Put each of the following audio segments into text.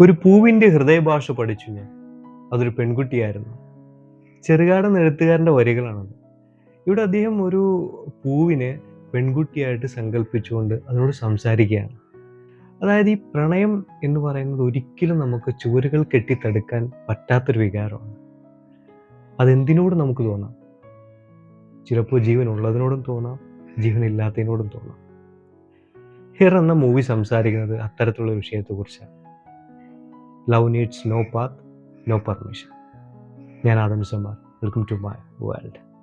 ഒരു പൂവിന്റെ ഹൃദയഭാഷ പഠിച്ചു ഞാൻ. അതൊരു പെൺകുട്ടിയായിരുന്നു. ചെറുകാടൻ എഴുത്തുകാരന്റെ വരികളാണത്. ഇവിടെ അദ്ദേഹം ഒരു പൂവിനെ പെൺകുട്ടിയായിട്ട് സങ്കല്പിച്ചുകൊണ്ട് അതിനോട് സംസാരിക്കുകയാണ്. അതായത് ഈ പ്രണയം എന്ന് പറയുന്നത് ഒരിക്കലും നമുക്ക് ചുവരുകൾ കെട്ടിത്തടുക്കാൻ പറ്റാത്തൊരു വികാരമാണ്. അതെന്തിനോട് നമുക്ക് തോന്നാം? ചിലപ്പോൾ ജീവൻ ഉള്ളതിനോടും തോന്നാം ജീവനില്ലാത്തതിനോടും തോന്നാം. ഹിർ എന്ന മൂവി സംസാരിക്കുന്നത് അത്തരത്തിലുള്ള വിഷയത്തെക്കുറിച്ചാണ്. Love needs no path no permission ഞാൻ Adam Samar welcome to my world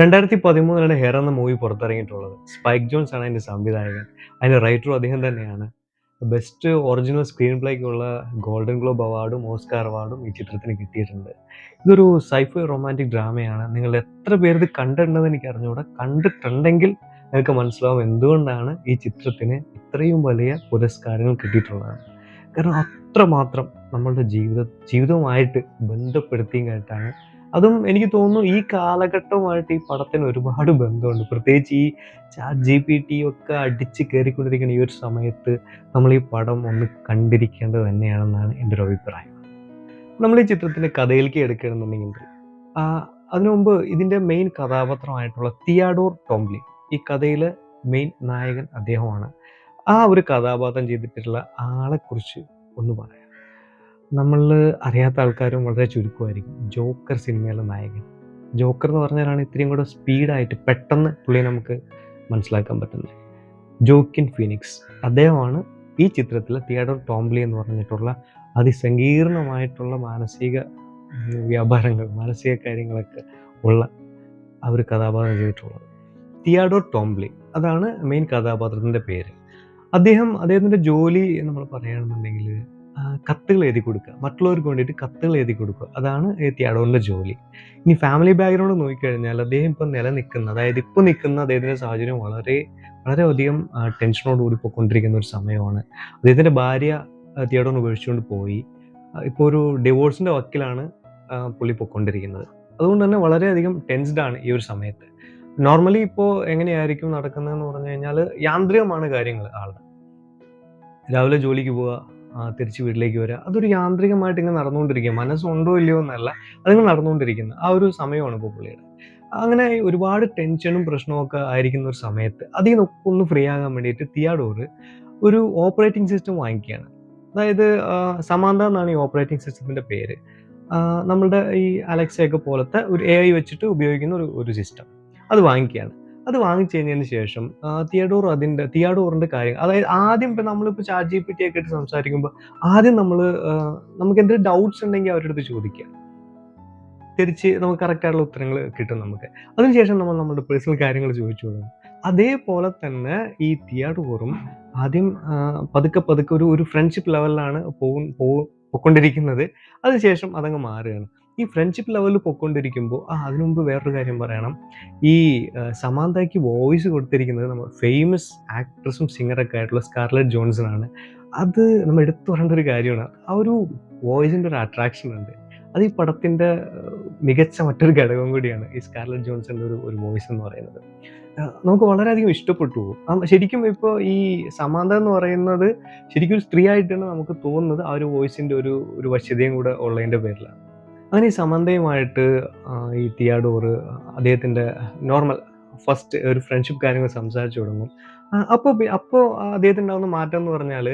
രണ്ടായിരത്തി പതിമൂന്നിലാണ് ഹെയർ എന്ന മൂവി പുറത്തിറങ്ങിയിട്ടുള്ളത്. സ്പൈക്ക് ജോൺസ് ആണ് അതിന്റെ സംവിധായകൻ. അതിന്റെ റൈറ്ററും അദ്ദേഹം തന്നെയാണ്. ബെസ്റ്റ് ഒറിജിനൽ സ്ക്രീൻ പ്ലേക്കുള്ള ഗോൾഡൻ ഗ്ലോബ് അവാർഡും ഓസ്കാർ അവാർഡും ഈ ചിത്രത്തിന് കിട്ടിയിട്ടുണ്ട്. ഇതൊരു സൈഫൈ റൊമാന്റിക് ഡ്രാമയാണ് നിങ്ങൾ എത്ര പേര് ഇത് കണ്ടിട്ടുണ്ടെന്ന് എനിക്ക് അറിഞ്ഞുകൂടാ കണ്ടിട്ടുണ്ടെങ്കിൽ നിങ്ങൾക്ക് മനസ്സിലാവും എന്തുകൊണ്ടാണ് ഈ ചിത്രത്തിന് ഇത്രയും വലിയ പുരസ്കാരങ്ങൾ കിട്ടിയിട്ടുള്ളത് കാരണം അത്രമാത്രം നമ്മളുടെ ജീവിത ജീവിതവുമായിട്ട് ബന്ധപ്പെടുത്തിയും കേട്ടാണ് അതും എനിക്ക് തോന്നുന്നു ഈ കാലഘട്ടവുമായിട്ട് ഈ പടത്തിന് ഒരുപാട് ബന്ധമുണ്ട്. പ്രത്യേകിച്ച് ഈ ചാറ്റ് ജി പി ടി ഒക്കെ അടിച്ച് കയറിക്കൊണ്ടിരിക്കുന്ന ഈ ഒരു സമയത്ത് നമ്മൾ ഈ പടം ഒന്ന് കണ്ടിരിക്കേണ്ടത് തന്നെയാണെന്നാണ് എന്റെ ഒരു അഭിപ്രായം. നമ്മൾ ഈ ചിത്രത്തിന്റെ കഥയിലേക്ക് എടുക്കുകയാണെന്നുണ്ടെങ്കിൽ ആ, അതിനു മുമ്പ് ഇതിന്റെ മെയിൻ കഥാപാത്രമായിട്ടുള്ള തിയാഡോർ ടോംബ്ലി ഈ കഥയിലെ മെയിൻ നായകൻ അദ്ദേഹമാണ്. ആ ഒരു കഥാപാത്രം ചെയ്തിട്ടുള്ള ആളെക്കുറിച്ച് ഒന്ന് പറയാം. നമ്മൾ അറിയാത്ത ആൾക്കാരും വളരെ ചുരുക്കമായിരിക്കും. ജോക്കർ സിനിമയിലെ നായകൻ. ജോക്കർ എന്ന് പറഞ്ഞാലാണ് ഇത്രയും കൂടെ സ്പീഡായിട്ട് പെട്ടെന്ന് പുള്ളിയെ നമുക്ക് മനസ്സിലാക്കാൻ പറ്റുന്നത്. Joaquin Phoenix. അദ്ദേഹമാണ് ഈ ചിത്രത്തിൽ തിയേറ്റർ ടോംബ്ലി എന്ന് പറഞ്ഞിട്ടുള്ള അതിസങ്കീർണമായിട്ടുള്ള മാനസിക വ്യാപാരങ്ങൾ മാനസിക കാര്യങ്ങളൊക്കെ ഉള്ള ആ ഒരു കഥാപാത്രം ചെയ്തിട്ടുള്ളത്. തിയാഡോർ ടോംബ്ലി. അതാണ് മെയിൻ കഥാപാത്രത്തിന്റെ പേര്. അദ്ദേഹം അദ്ദേഹത്തിന്റെ ജോലി നമ്മൾ പറയുകയാണെന്നുണ്ടെങ്കിൽ കത്തുകൾ എഴുതി കൊടുക്കുക. മറ്റുള്ളവർക്ക് വേണ്ടിയിട്ട് കത്തുകൾ എഴുതി കൊടുക്കുക. അതാണ് തിയാഡോറിന്റെ ജോലി. ഇനി ഫാമിലി ബാക്ക്ഗ്രൗണ്ട് നോക്കിക്കഴിഞ്ഞാൽ അദ്ദേഹം ഇപ്പം നിലനിൽക്കുന്ന അതായത് ഇപ്പോൾ നിൽക്കുന്ന അദ്ദേഹത്തിന്റെ സാഹചര്യം വളരെ വളരെയധികം ടെൻഷനോട് ടെൻഷനോടുകൂടി പോയിക്കൊണ്ടിരിക്കുന്ന ഒരു സമയമാണ്. അദ്ദേഹത്തിന്റെ ഭാര്യ തിയാഡോൺ ഉപേക്ഷിച്ചുകൊണ്ട് പോയി. ഇപ്പോൾ ഒരു ഡിവോഴ്സിന്റെ വക്കിലാണ് പുള്ളി പൊയ്ക്കൊണ്ടിരിക്കുന്നത്. അതുകൊണ്ട് തന്നെ വളരെയധികം ടെൻസ്ഡ് ആണ് ഈ ഒരു സമയത്ത്. നോർമലി ഇപ്പോൾ എങ്ങനെയായിരിക്കും നടക്കുന്നതെന്ന് പറഞ്ഞു കഴിഞ്ഞാൽ യാന്ത്രികമാണ് കാര്യങ്ങൾ ആളുടെ. രാവിലെ ജോലിക്ക് പോവുക തിരിച്ച് വീട്ടിലേക്ക് വരിക. അതൊരു യാന്ത്രികമായിട്ട് ഇങ്ങനെ നടന്നുകൊണ്ടിരിക്കുക. മനസ്സുണ്ടോ ഇല്ലയോ എന്നല്ല. അതിങ്ങനെ നടന്നുകൊണ്ടിരിക്കുന്നത് ആ ഒരു സമയമാണ് ഇപ്പോൾ പുള്ളിയുടെ. അങ്ങനെ ഒരുപാട് ടെൻഷനും പ്രശ്നവും ഒക്കെ ആയിരിക്കുന്ന ഒരു സമയത്ത് അതിൽ നിന്നൊക്കെ ഒന്ന് ഫ്രീ ആകാൻ വേണ്ടിയിട്ട് തിയാഡോർ ഒരു ഓപ്പറേറ്റിംഗ് സിസ്റ്റം വാങ്ങിക്കുകയാണ്. അതായത് സമാന്ത എന്നാണ് ഈ ഓപ്പറേറ്റിംഗ് സിസ്റ്റത്തിന്റെ പേര്. നമ്മളുടെ ഈ അലക്സയൊക്കെ പോലത്തെ ഒരു എ ഐ വെച്ചിട്ട് ഉപയോഗിക്കുന്ന ഒരു ഒരു സിസ്റ്റം. അത് വാങ്ങിക്കുകയാണ്. അത് വാങ്ങിച്ചു കഴിഞ്ഞതിന് ശേഷം തിയഡോർ അതിന്റെ തിയാഡോറിന്റെ കാര്യം അതായത് ആദ്യം ഇപ്പം നമ്മളിപ്പോൾ ചാറ്റ് ജി പി ടി ഒക്കെ ആയിട്ട് സംസാരിക്കുമ്പോൾ ആദ്യം നമ്മൾ നമുക്ക് എന്തെങ്കിലും ഡൗട്ട്സ് ഉണ്ടെങ്കിൽ അവരുടെ അടുത്ത് ചോദിക്കുക. തിരിച്ച് നമുക്ക് കറക്റ്റായിട്ടുള്ള ഉത്തരങ്ങൾ കിട്ടും നമുക്ക്. അതിനുശേഷം നമ്മൾ നമ്മുടെ പേഴ്സണൽ കാര്യങ്ങൾ ചോദിച്ചു തുടങ്ങും. അതേപോലെ തന്നെ ഈ തിയാഡോറും ആദ്യം പതുക്കെ പതുക്കെ ഒരു ഒരു ഫ്രണ്ട്ഷിപ്പ് ലെവലിലാണ് പോകും പോയിക്കൊണ്ടിരിക്കുന്നത്. അതിനുശേഷം അതങ്ങ് മാറുകയാണ്. ഈ ഫ്രണ്ട്ഷിപ്പ് ലെവലിൽ പൊയ്ക്കൊണ്ടിരിക്കുമ്പോൾ ആ അതിനു മുമ്പ് വേറൊരു കാര്യം പറയണം. ഈ സമാന്തയ്ക്ക് വോയിസ് കൊടുത്തിരിക്കുന്നത് നമ്മൾ ഫേമസ് ആക്ട്രസും സിംഗറൊക്കെ ആയിട്ടുള്ള സ്കാർലറ്റ് ജോൺസൺ ആണ് അത് നമ്മൾ എടുത്തു പറയേണ്ട ഒരു കാര്യമാണ്. ആ ഒരു വോയിസിന്റെ ഒരു അട്രാക്ഷൻ ഉണ്ട്. അത് ഈ പടത്തിന്റെ മികച്ച മറ്റൊരു ഘടകം കൂടിയാണ് ഈ സ്കാർലറ്റ് ജോൺസന്റെ ഒരു ഒരു വോയിസ് എന്ന് പറയുന്നത്. നമുക്ക് വളരെയധികം ഇഷ്ടപ്പെട്ടു. ശരിക്കും ഇപ്പോൾ ഈ സമാന്ത എന്ന് പറയുന്നത് ശരിക്കും ഒരു സ്ത്രീ ആയിട്ടാണ് നമുക്ക് തോന്നുന്നത് ആ ഒരു വോയിസിന്റെ ഒരു ഒരു വശ്യതയും കൂടെ ഉള്ളതിന്റെ പേരിലാണ്. അങ്ങനെ ഈ സമന്തയുമായിട്ട് ഈ തിയാഡോറ് അദ്ദേഹത്തിന്റെ നോർമൽ ഫസ്റ്റ് ഒരു ഫ്രണ്ട്ഷിപ്പ് കാര്യങ്ങൾ സംസാരിച്ചു തുടങ്ങും. അപ്പോൾ അപ്പോൾ അദ്ദേഹത്തിന് ഉണ്ടാകുന്ന മാറ്റം എന്ന് പറഞ്ഞാൽ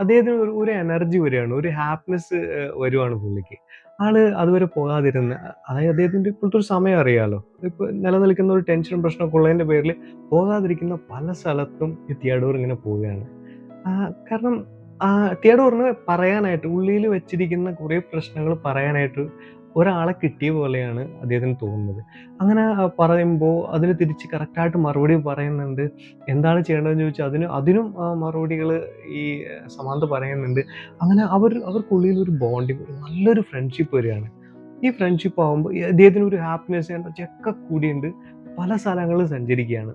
അദ്ദേഹത്തിന് ഒരു ഒരു എനർജി വരികയാണ് ഒരു ഹാപ്പിനെസ് വരുവാണ് പുള്ളിക്ക്. ആൾ അതുവരെ പോകാതിരുന്ന അതായത് അദ്ദേഹത്തിന്റെ ഇപ്പോഴത്തെ ഒരു സമയം അറിയാലോ. ഇപ്പോൾ നിലനിൽക്കുന്ന ഒരു ടെൻഷൻ പ്രശ്നമൊക്കെ ഉള്ളതിന്റെ പേരിൽ പോകാതിരിക്കുന്ന പല സ്ഥലത്തും ഈ തിയാഡോർ ഇങ്ങനെ പോവുകയാണ്. കാരണം ആ തിയാഡോറിന് പറയാനായിട്ട് ഉള്ളിൽ വെച്ചിരിക്കുന്ന കുറേ പ്രശ്നങ്ങൾ പറയാനായിട്ട് ഒരാളെ കിട്ടിയ പോലെയാണ് അദ്ദേഹത്തിന് തോന്നുന്നത്. അങ്ങനെ പറയുമ്പോൾ അതിന് തിരിച്ച് കറക്റ്റായിട്ട് മറുപടി പറയുന്നുണ്ട്. എന്താണ് ചെയ്യേണ്ടതെന്ന് ചോദിച്ചാൽ അതിന് അതിനും മറുപടികൾ ഈ സമാന്ത പറയുന്നുണ്ട്. അങ്ങനെ അവർ അവർക്കുള്ളിൽ ഒരു ബോണ്ടിങ് നല്ലൊരു ഫ്രണ്ട്ഷിപ്പ് വരികയാണ്. ഈ ഫ്രണ്ട്ഷിപ്പ് ആകുമ്പോൾ അദ്ദേഹത്തിന് ഒരു ഹാപ്പിനെസ് ചെക്ക കൂടിയുണ്ട്. പല സ്ഥലങ്ങളിൽ സഞ്ചരിക്കുകയാണ്.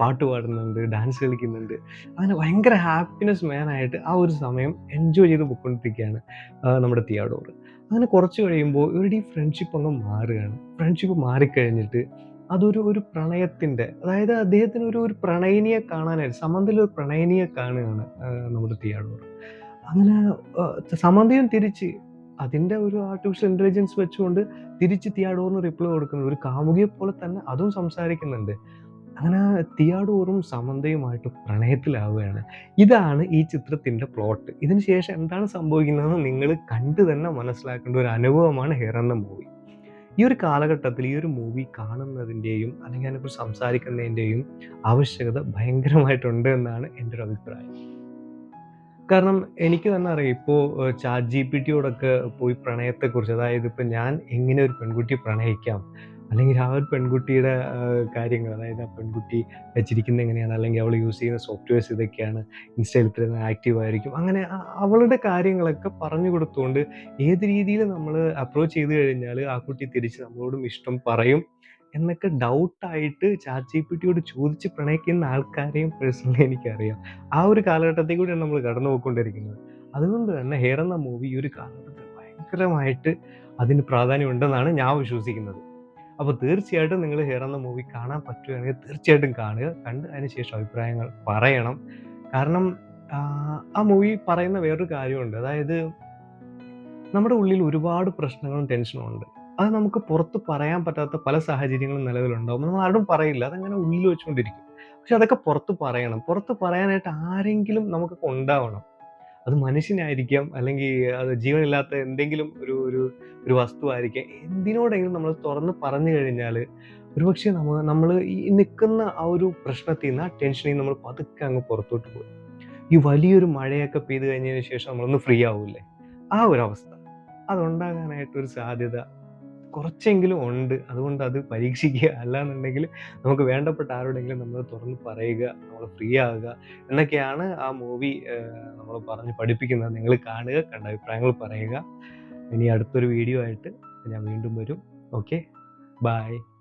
പാട്ട് പാടുന്നുണ്ട് ഡാൻസ് കളിക്കുന്നുണ്ട്. അങ്ങനെ ഭയങ്കര ഹാപ്പിനെസ് മാനായിട്ട് ആ ഒരു സമയം എൻജോയ് ചെയ്ത് പൊയ്ക്കൊണ്ടിരിക്കുകയാണ് നമ്മുടെ തിയാഡോർ അങ്ങനെ കുറച്ച് കഴിയുമ്പോൾ ഇവരുടെ ഈ ഫ്രണ്ട്ഷിപ്പ് അങ്ങ് മാറുകയാണ്. ഫ്രണ്ട്ഷിപ്പ് മാറിക്കഴിഞ്ഞിട്ട് അതൊരു ഒരു പ്രണയത്തിന്റെ അതായത് അദ്ദേഹത്തിന് ഒരു ഒരു പ്രണയിനിയെ കാണാനായിട്ട് സമന്തിൽ ഒരു പ്രണയിനിയെ കാണുകയാണ് നമ്മുടെ തിയാടോർ അങ്ങനെ സമന്തയും തിരിച്ച് അതിന്റെ ഒരു ആർട്ടിഫിഷ്യൽ ഇന്റലിജൻസ് വെച്ചുകൊണ്ട് തിരിച്ച് തിയാഡോറിന് റിപ്ലൈ കൊടുക്കുന്നത് ഒരു കാമുകിയെ പോലെ തന്നെ അതും സംസാരിക്കുന്നുണ്ട്. അങ്ങനെ തിയാഡോറും സമന്തയുമായിട്ട് പ്രണയത്തിലാവുകയാണ്. ഇതാണ് ഈ ചിത്രത്തിന്റെ പ്ലോട്ട്. ഇതിന് ശേഷം എന്താണ് സംഭവിക്കുന്നതെന്ന് നിങ്ങൾ കണ്ടു തന്നെ മനസ്സിലാക്കേണ്ട ഒരു അനുഭവമാണ് ഹെയർ എന്ന മൂവി. ഈ ഒരു കാലഘട്ടത്തിൽ ഈ ഒരു മൂവി കാണുന്നതിന്റെയും അല്ലെങ്കിൽ അതിനെക്കുറിച്ച് സംസാരിക്കുന്നതിന്റെയും ആവശ്യകത ഭയങ്കരമായിട്ടുണ്ട് എന്നാണ് എന്റെ ഒരു അഭിപ്രായം. കാരണം എനിക്ക് തന്നെ അറിയാം ഇപ്പോൾ ചാറ്റ് ജി പി ടിയോടൊക്കെ പോയി പ്രണയത്തെക്കുറിച്ച് അതായത് ഇപ്പം ഞാൻ എങ്ങനെ ഒരു പെൺകുട്ടി പ്രണയിക്കാം അല്ലെങ്കിൽ ആ ഒരു പെൺകുട്ടിയുടെ കാര്യങ്ങൾ അതായത് ആ പെൺകുട്ടി വെച്ചിരിക്കുന്നത് എങ്ങനെയാണ്? അല്ലെങ്കിൽ അവൾ യൂസ് ചെയ്യുന്ന സോഫ്റ്റ്വെയർസ് ഇതൊക്കെയാണ്? ഇൻസ്റ്റയിൽ ഇത്ര ആക്റ്റീവ് ആയിരിക്കും. അങ്ങനെ അവളുടെ കാര്യങ്ങളൊക്കെ പറഞ്ഞു കൊടുത്തുകൊണ്ട് ഏത് രീതിയിൽ നമ്മൾ അപ്രോച്ച് ചെയ്ത് കഴിഞ്ഞാൽ ആ കുട്ടി തിരിച്ച് നമ്മളോടും ഇഷ്ടം പറയും എന്നൊക്കെ ഡൗട്ടായിട്ട് ചാറ്റ് ജി പി ടിയോട് ചോദിച്ച് പ്രണയിക്കുന്ന ആൾക്കാരെയും പേഴ്സണലി എനിക്കറിയാം. ആ ഒരു കാലഘട്ടത്തിൽ കൂടിയാണ് നമ്മൾ കടന്നു പോയിക്കൊണ്ടിരിക്കുന്നത് അതുകൊണ്ട് തന്നെ ഹെയർ എന്ന മൂവി ഈ ഒരു കാലഘട്ടത്തിൽ ഭയങ്കരമായിട്ട് അതിന് പ്രാധാന്യം ഉണ്ടെന്നാണ് ഞാൻ വിശ്വസിക്കുന്നത്. അപ്പോൾ തീർച്ചയായിട്ടും നിങ്ങൾ ഹെയർ എന്ന മൂവി കാണാൻ പറ്റുകയാണെങ്കിൽ തീർച്ചയായിട്ടും കാണുക. കണ്ട് അതിന് ശേഷം അഭിപ്രായങ്ങൾ പറയണം. കാരണം ആ, മൂവി പറയുന്ന വേറൊരു കാര്യമുണ്ട്. അതായത് നമ്മുടെ ഉള്ളിൽ ഒരുപാട് പ്രശ്നങ്ങളും ടെൻഷനും ഉണ്ട്. അത് നമുക്ക് പുറത്ത് പറയാൻ പറ്റാത്ത പല സാഹചര്യങ്ങളും നിലവിലുണ്ടാവും. നമ്മൾ ആരും പറയില്ല. അതങ്ങനെ ഉള്ളിൽ വെച്ചുകൊണ്ടിരിക്കും. പക്ഷെ അതൊക്കെ പുറത്ത് പറയണം. പുറത്ത് പറയാനായിട്ട് ആരെങ്കിലും നമുക്കൊക്കെ ഉണ്ടാവണം. അത് മനുഷ്യനായിരിക്കാം അല്ലെങ്കിൽ അത് ജീവനില്ലാത്ത എന്തെങ്കിലും ഒരു ഒരു ഒരു വസ്തുവായിരിക്കാം. എന്തിനോടെങ്കിലും നമ്മൾ തുറന്ന് പറഞ്ഞു കഴിഞ്ഞാൽ ഒരുപക്ഷെ നമ്മൾ നമ്മൾ ഈ നിൽക്കുന്ന ആ ഒരു പ്രശ്നത്തിൽ നിന്ന് ആ ടെൻഷനിൽ നിന്ന് നമ്മൾ പതുക്കെ അങ്ങ് പുറത്തോട്ട് പോകും ഈ വലിയൊരു മഴയൊക്കെ പെയ്ത് കഴിഞ്ഞതിന് ശേഷം നമ്മളൊന്ന് ഫ്രീ ആവൂലേ ആ ഒരു അവസ്ഥ. അതുണ്ടാകാനായിട്ടൊരു സാധ്യത കുറച്ചെങ്കിലും ഉണ്ട്. അതുകൊണ്ട് അത് പരീക്ഷിക്കുക. അല്ലാന്നുണ്ടെങ്കിൽ നമുക്ക് വേണ്ടപ്പെട്ട ആരോടെങ്കിലും നമ്മൾ തുറന്ന് പറയുക നമ്മൾ ഫ്രീ ആകുക എന്നൊക്കെയാണ് ആ മൂവി നമ്മൾ പറഞ്ഞ് പഠിപ്പിക്കുന്നത്. നിങ്ങൾ കാണുക കണ്ട അഭിപ്രായങ്ങൾ പറയുക. ഇനി അടുത്തൊരു വീഡിയോ ആയിട്ട് ഞാൻ വീണ്ടും വരും. ഓക്കെ? ബായ്